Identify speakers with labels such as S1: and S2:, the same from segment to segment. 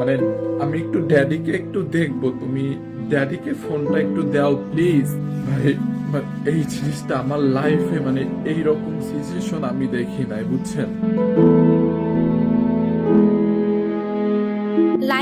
S1: মানে আমি একটু ড্যাডিকে একটু দেখব। তুমি ড্যাডিকে ফোনটা একটু দাও, প্লিজ। ভাই এই জিনিসটা আমার লাইফে মানে এইরকম সিচুয়েশন আমি দেখি নাই, বুঝছেন?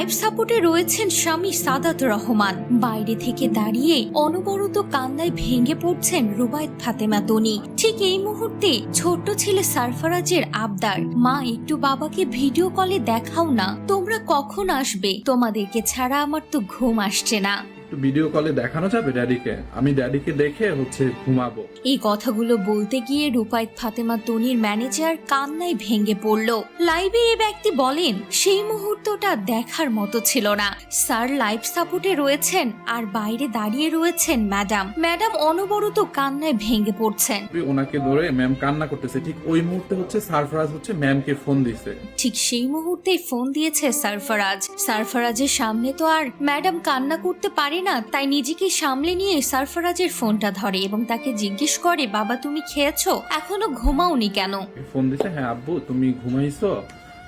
S2: লাইফ সাপোর্টে রয়েছেন স্বামী সাদাত রহমান। বাইরে থেকে দাঁড়িয়ে অনবরত কান্নায় ভেঙে পড়ছেন রুবায়ত ফাতেমা তনি। ঠিক এই মুহূর্তে ছোট্ট ছেলে সারফারাজের আবদার, মা, একটু বাবাকে ভিডিও কলে দেখাও না। তোমরা কখন আসবে? তোমাদেরকে ছাড়া আমার তো ঘুম আসছে না।
S1: একটু ভিডিও কলে দেখানো যাবে ড্যাডিকে? আমি ড্যাডিকে দেখে হচ্ছে ঘুমাবো।
S2: এই কথাগুলো বলতে গিয়ে রূপায়ত ফাতেমা তনির ম্যানেজার কান্নায় ভেঙে পড়ল। লাইভে ব্যক্তি বলেন সেই মুহূর্তটা দেখার মতো ছিল না। স্যার লাইভ সাপোর্টে রয়েছেন আর বাইরে দাঁড়িয়ে রয়েছেন ম্যাডাম। ম্যাডাম অনবরত কান্নায় ভেঙে পড়ছেন।
S1: ওনাকে ধরে ম্যাম কান্না করতেছে। ঠিক ওই মুহূর্তে হচ্ছে সারফরাজ হচ্ছে ম্যামকে ফোন দিছে।
S2: ঠিক সেই মুহূর্তেই ফোন দিয়েছে সারফারাজ সারফারাজের সামনে তো আর ম্যাডাম কান্না করতে পারে না তাই নিজেকে সামলে নিয়ে সারফরাজের ফোনটা ধরে এবং তাকে জিজ্ঞেস করে বাবা তুমি খেয়েছো? এখনও ঘুমাওনি কেন?
S1: ফোন দিছে হ্যাঁ আব্বু তুমি ঘুমাইছো?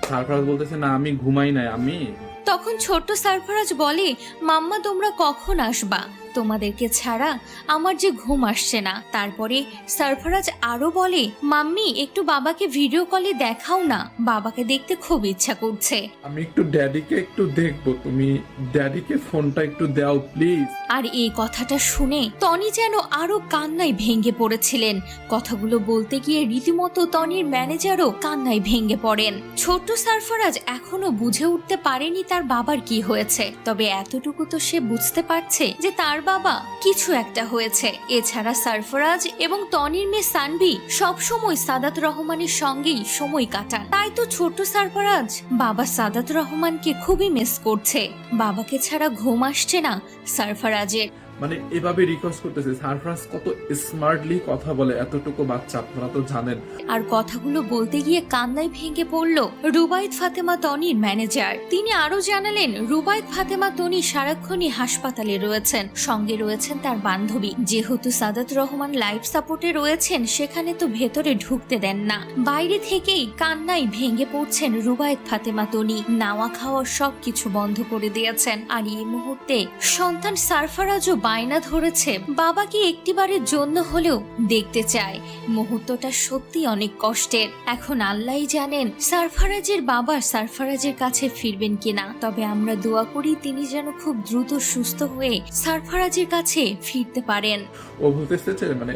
S1: সারফরাজ বলতেছে না আমি ঘুমাই নাই আমি?
S2: তখন ছোট্ট সারফরাজ বলে মাম্মা তোমরা কখন আসবা? তোমাদেরকে ছাড়া আমার যে ঘুম আসছে না। তারপরে সারফারাজ আরও বলে মাম্মি একটু বাবাকে ভিডিও কলে দেখাও না। বাবাকে দেখতে খুব ইচ্ছা করছে।
S1: আমি একটু ড্যাডিকে একটু দেখব। তুমি ড্যাডিকে ফোনটা একটু দাও প্লিজ।
S2: আর এই কথাটা শুনে টনি যেন আরও কান্নায় ভেঙে পড়েছিলেন। কথাগুলো বলতে গিয়ে রীতিমতো টনির ম্যানেজারও কান্নায় ভেঙে পড়েন। ছোট্ট সারফরাজ এখনও বুঝে উঠতে পারেনি তার বাবার কি হয়েছে। তবে এতটুকু তো সে বুঝতে পারছে যে তার বাবা, কিছু একটা হয়েছে। এছাড়া সারফরাজ এবং টনির মেয়ে সানভি সবসময় সাদাত রহমানের সঙ্গেই সময় কাটান। তাই তো ছোট সারফরাজ বাবা সাদাত রহমানকে খুবই মিস করছে। বাবাকে ছাড়া ঘুম আসছে না সারফারাজের।
S1: মানে এভাবে রিকোয়েস্ট করতেছে সারফরাজ কত স্মার্টলি কথা বলে, এতটুকু বাচ্চা, আপনারা তো জানেন।
S2: আর কথাগুলো বলতে গিয়ে কান্নায় ভেঙে পড়ল রুবাইত ফাতেমা তনির ম্যানেজার তিনি আরও জানালেন রুবাইত ফাতেমা তনি সারাক্ষণই হাসপাতালে রয়েছেন, সঙ্গে রয়েছেন তার বান্ধবী। যেহেতু সাদাত রহমান লাইফ সাপোর্টে রয়েছেন, সেখানে তো ভেতরে ঢুকতে দেন না। বাইরে থেকেই কান্নায় ভেঙে পড়ছেন রুবাইত ফাতেমা তনি। নাওয়া খাওয়া সব কিছু বন্ধ করে দিয়েছেন। আর এই মুহূর্তে সন্তান সারফারাজও বায়না ধরেছে বাবাকে একটিবারের জন্য হলেও দেখতে চায়। মুহূর্তটা সত্যি অনেক কষ্টের। এখন আল্লাহই জানেন সারফারাজের বাবা সারফারাজের কাছে ফিরবেন কিনা। তবে আমরা দোয়া করি তিনি যেন খুব দ্রুত সুস্থ হয়ে সারফারাজের কাছে ফিরতে পারেন।
S1: ও বলতেছে যে মানে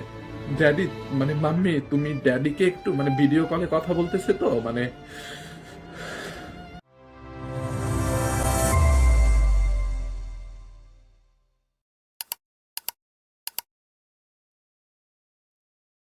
S1: ড্যাডি মানে মাম্মি, তুমি ড্যাডিকে একটু মানে ভিডিও কলে কথা বলতেছে তো? মানে